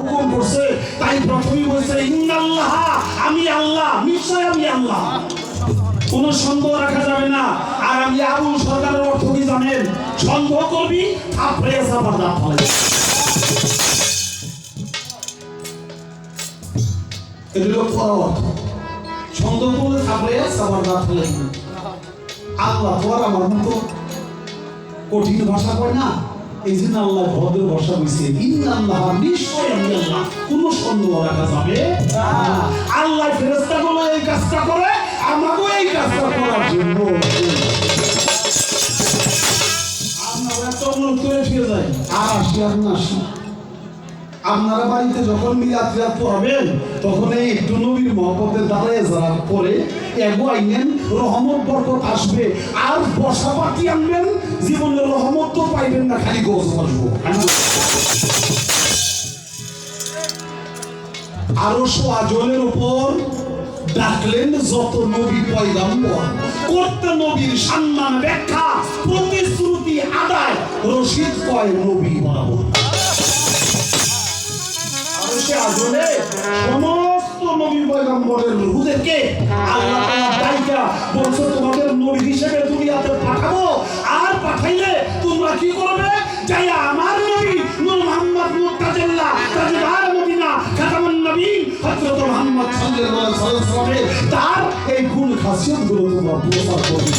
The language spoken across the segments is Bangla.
হুকুম তাই প্রথমেই বলছে, ইন্নাল্লাহ, আমি আল্লাহ, নিশ্চয় আমি আল্লাহ। কোন সন্দেহ রাখা যাবে না। আর আমি আবু সরকারের অর্থ কি জানেন? সন্দেহ করবি আপনি দাঁত ফেলে এগুলো পর অর্থ। সন্দেহ করলে সাবার দাঁত ফেলে আল্লাহ তো আমার মতো কঠিন ভাষা কয় না? এই জন্য আল্লাহ ভদ্র ভাষা বলছে ইন্নাল্লাহ নিশ্চয় আমি আল্লাহ। কোনো সন্দেহ রাখা যাবে আল্লাহ ফেরেশতা গুলো এই কাজটা করে, আমাকেও এই কাজটা করার জন্য। আপনারা তো অনুরোধ করে ফিরে যায় আর আসি আর আপনারা বাড়িতে যখন মিলাদ টিলাদ পড়াবেন তখন এই একটু নবীর মহব্বতের দ্বারায় যারা পড়ে এগো আইনেন, রহমত, বরকত আসবে। আর বসা পাতি আনবেন, জীবনের রহমত তো পাইবেন না, খালি গোস আসব আরও সোয়াজনের উপর ডাকলেন যত নবী করতে নবীর সম্মান ব্যাখ্যা, প্রতিশ্রুতি আদায়, রশিদ কয় নবী বরাবর। আরশে আজলে সমস্ত নবী পয়গম্বরের রুহুদেরকে আল্লাহ তাআলা ডাইকা বলছে তোমাদের নবী হিসেবে দুনিয়াতে পাঠাবো। আর পাঠাইলে তোমরা কি করবে? যাইয়া আমার নবী নূর মুহাম্মদ মুত্তাজিল্লাহ তাজদার মদিনা, খাতামুন নবীন, হযরত মুহাম্মদ সাল্লাল্লাহু আলাইহি ওয়াসাল্লামের তার এই গুণ খাসিয়তগুলো তোমরা প্রচার করবে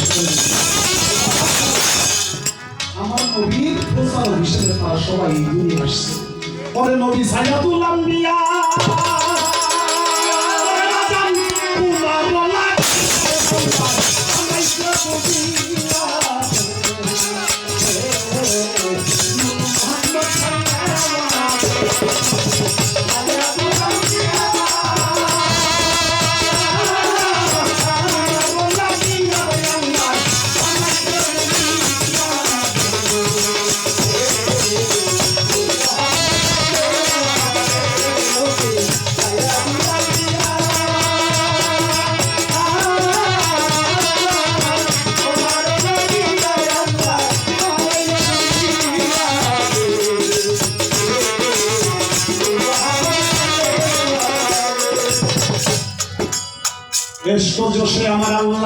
আমার নবীর প্রচার হিসেবে তারা সবাই দুনিয়া আসছে। পরে নবী সাইয়াদুল আম্বিয়া। এষ্ট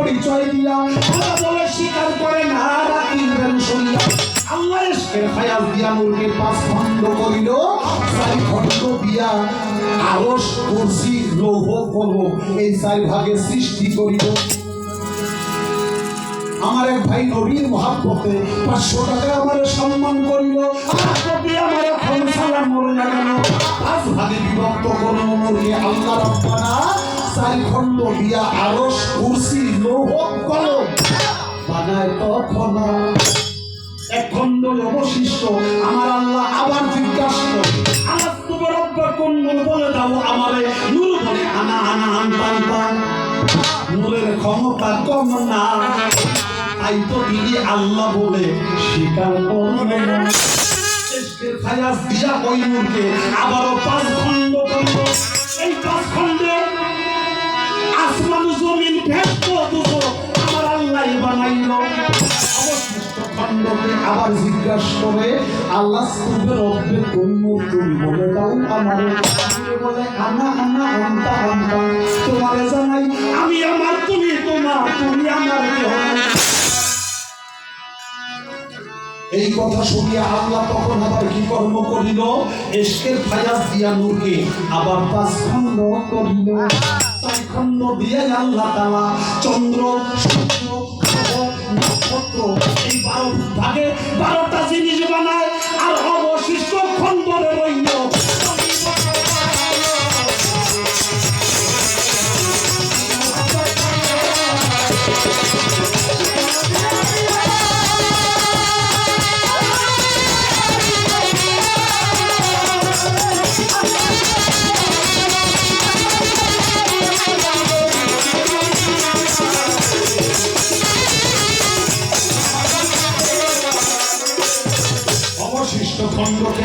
পরিচয় দিয়া আল্লাহ বলে, স্বীকার করে না রাখিবেন শুনিয়া আল্লাহ এসকে খায়াল দিয়া নূরকে পাঁচ খণ্ড করিল। চারি খণ্ড দিয়া আরস কুরসি, লৌহ কলম এই চার ভাগে সৃষ্টি করিল। আমার এক ভাই নবীর মহাব্বতে পাঁচশো টাকা আমার সম্মান করিল। আমার এখন সালাম মরে না কেন? পাঁচ ভাগে বিভক্ত কোন মুরগি আল্লাহ রব্বানা চার দিয়া আরস, কুরসি, লৌহ, কলম। বানায় তখন এক খণ্ড অবশিষ্ট। আমার আল্লাহ আবার জিজ্ঞাসা করে আলাপ তোমার রব্বা কোন বলে দাও আমারে? নূর বলে আনা আনা আনতা আনতা নূরের ক্ষমতা কম না। তাই তো তিনি আল্লাহ বলে, স্বীকার করবে না। এসকের দিয়া ওই আবারও পাঁচ খণ্ড করল এই পাঁচ খণ্ডে জমিন আমার আল্লাহ বানাইল। আবার জিজ্ঞাসা করে, আল্লাহ স্তূপের রব্বে কোন তুমি বলে দাও আমার। বলে, আনা আনা অন্তা অন্তা তোমারে জানাই, আমি আমার তুমি, তোমার তুমি আমার এই কথা শুনিয়া আল্লাহ তখন আবার কি কর্ম করিল? এসকের ফায়াজ দিয়া নূরকে আবার পাঁচ খণ্ড করিল। চার খণ্ড দিয়ে আল্লাহ তালা চন্দ্র সূর্য নক্ষত্র এই বারো ভাগে বারোটা জিনিস বানায়।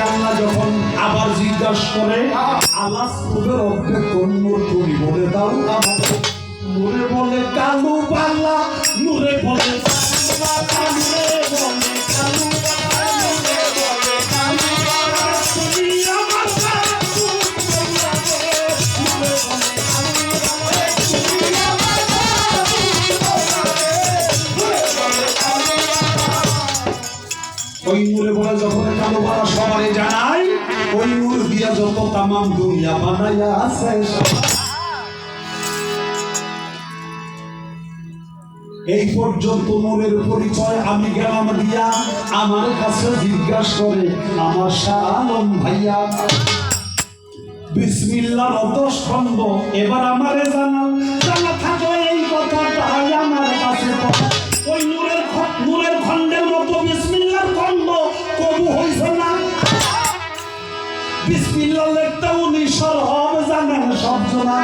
আল্লাহ যখন আবার জিজ্ঞাসা করে, আল্লাহ স্কুলের অর্থে কোন নূর তুমি বলে দাও। আমার নূরে বলে, কালু বাংলা নূরে বলে, কালু বলে, কালু বাবা জানাই ওই নূর যত তামাম দুনিয়া বানাইয়া আছে এই পর্যন্ত নূরের পরিচয় আমি গেলাম দিয়া আমার কাছে জিজ্ঞাসা করে, আমার শাহ ভাইয়া বিসমিল্লাহ দশ খণ্ড এবার আমারে জানা উনিশ হবে জানেন সব জনা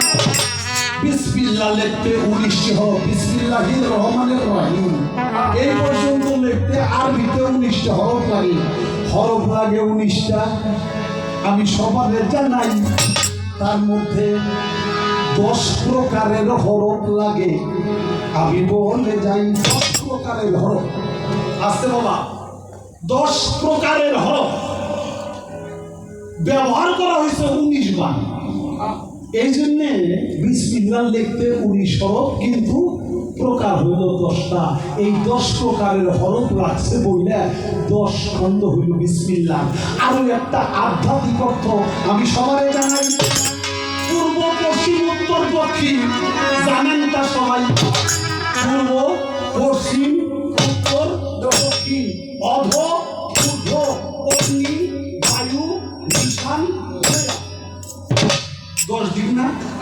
বিসমিল্লাহ লিখতে উনিশটি হবে বিসমিল্লাহির রহমানের রহিম। এই পর্যন্ত লিখতে আরবিতে উনিশটা হরফ লাগে হরফ লাগে উনিশটা। আমি সবারে জানাই, তার মধ্যে দশ প্রকারের হরফ লাগে। আমি বলে যাই দশ প্রকারের হরফ। আসতে বাবা, দশ প্রকারের হরফ। ব্যবহার করা হয়েছে উনিশ বার। এই জন্যে বিসমিল্লাহ লিখতে উনিশ হরফ কিন্তু প্রকার হইল দশটা। এই দশ প্রকারের হরফ লাগছে বইলে দশ খণ্ড হইল বিসমিল্লাহ আরও একটা আধ্যাত্মিক অর্থ আমি সবাই জানাই। পূর্ব, পশ্চিম, উত্তর, দক্ষিণ, জানেন তা সবাই। পূর্ব, পশ্চিম, উত্তর, দক্ষিণ, অধ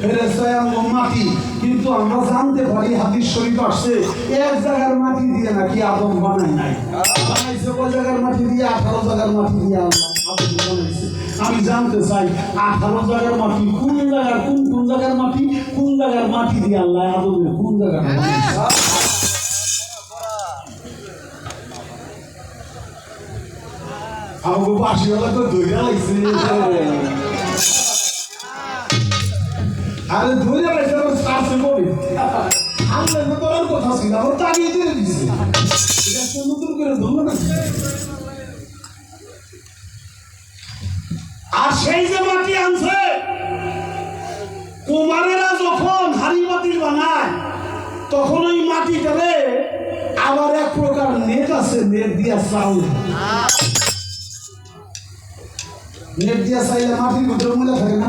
ফেরেস্তায় আনলো মাটি, কিন্তু আমরা জানতে পারি হাদিস শরীফ আসছে, এক জায়গার মাটি দিয়ে নাকি আদম বানাই নাই। জায়গার মাটি দিয়ে? আঠারো জায়গার মাটি দিয়ে আমি জানতে চাই, আঠারো জায়গার মাটি কোন জায়গার, কোন কোন জায়গার মাটি? কোন জায়গার মাটি দিয়ে আল্লাহ আদমের কোন জায়গার আমাকে বাসি বেলা তো ধৈর্য লাগছে আরে ধৈর্য লাগছে আমার শ্বাসে পড়ে। আল্লাহ তো করার কথা ছিল আমার তাড়িয়ে দিয়ে দিচ্ছে এটা নতুন করে ধরলো না? আর সেই যে মাটি আনছে, কুমারেরা যখন হাড়ি মাটির বানায়, তখন ওই মাটিটারে আবার এক প্রকার নেট আছে, নেট দিয়া চাউল। নেট দিয়া চাইলে মাটির ভিতরে ময়লা থাকে না?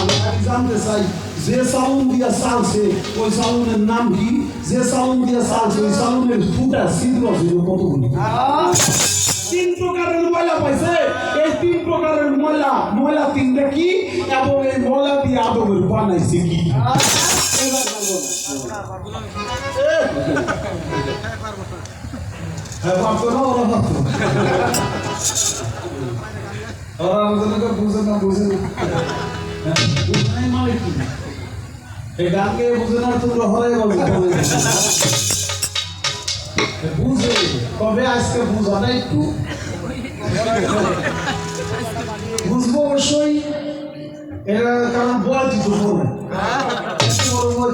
আমি আগে জানতে চাই, যে সালুন দিয়া চালছে ওই সালুনের নাম কি? যে সালুন দিয়া চালছে ওই সালুনের ফুটা ছিদ্র ছিল তিন প্রকারের ময়লা পাইছে। এই তিন প্রকারের ময়লা ময়লা তিনটা কি? এবং এই ময়লা দিয়ে আদমের বানাইছে কি? হ্যাঁ বুঝে না বুঝে না। গানকে আজকে বুঝাটা একটু। বুঝব অবশ্যই। এরা কারণ বয়স তো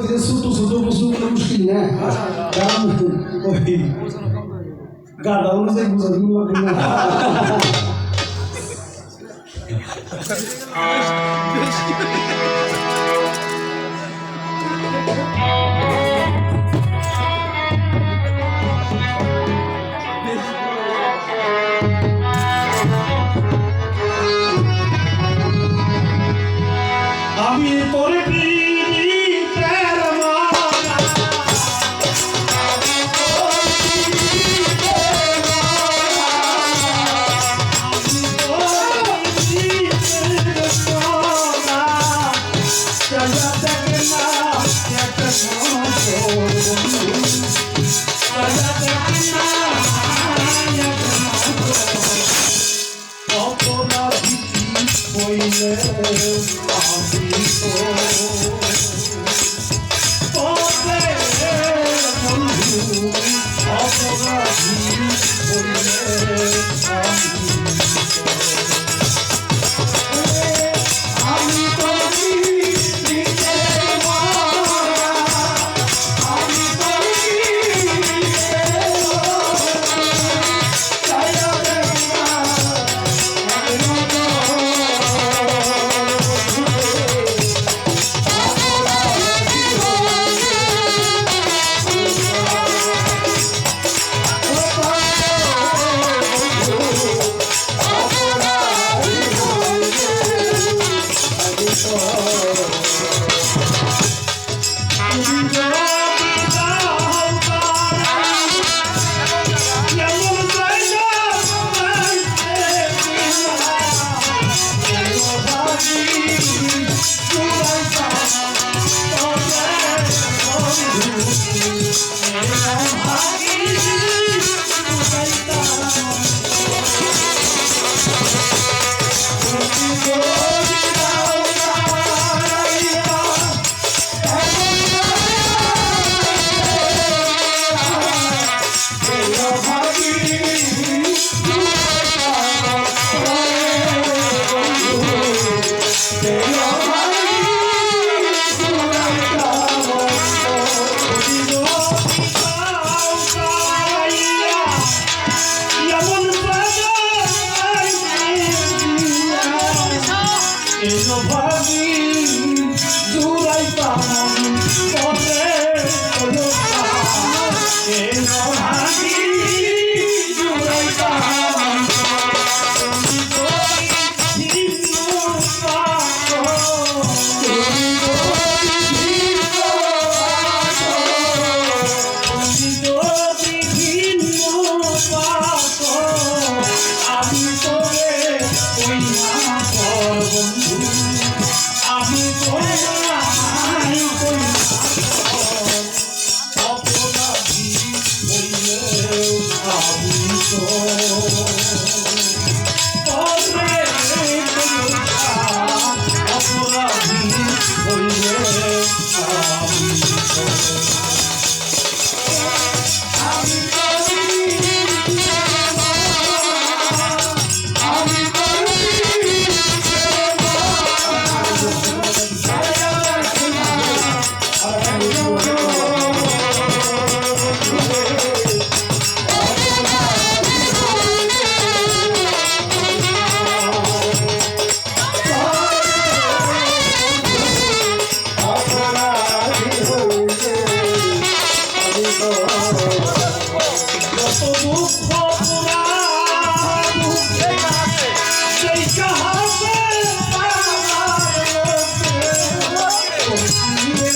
কিছু ছোট ছোট বস্তুগুলো মুশকিল, না? কারণ গাদা অনুযায়ী Thank you. you.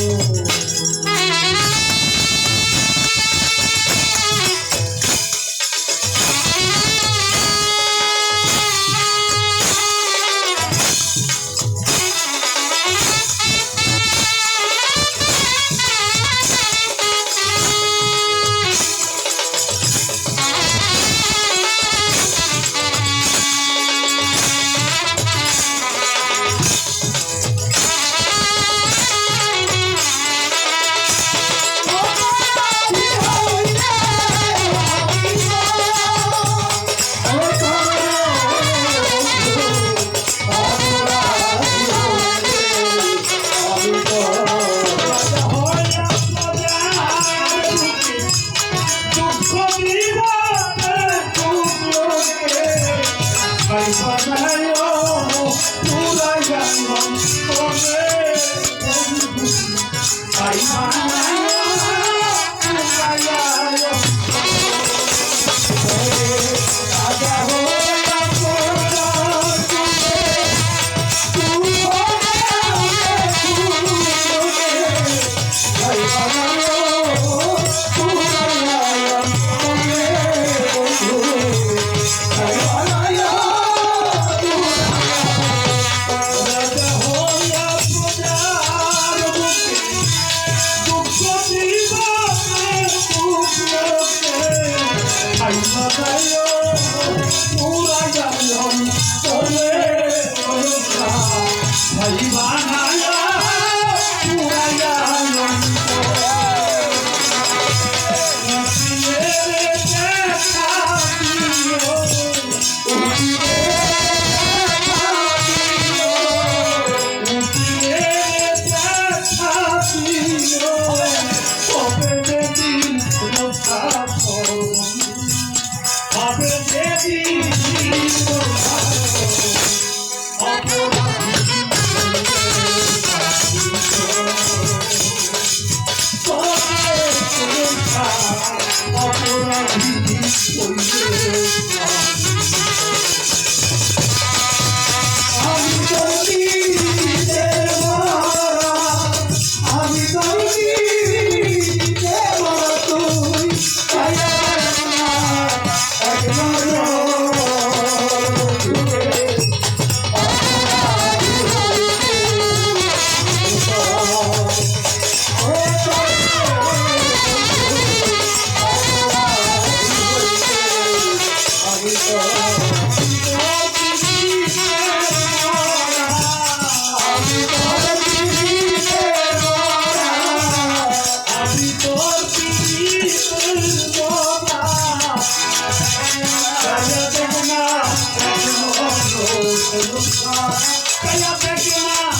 Kaya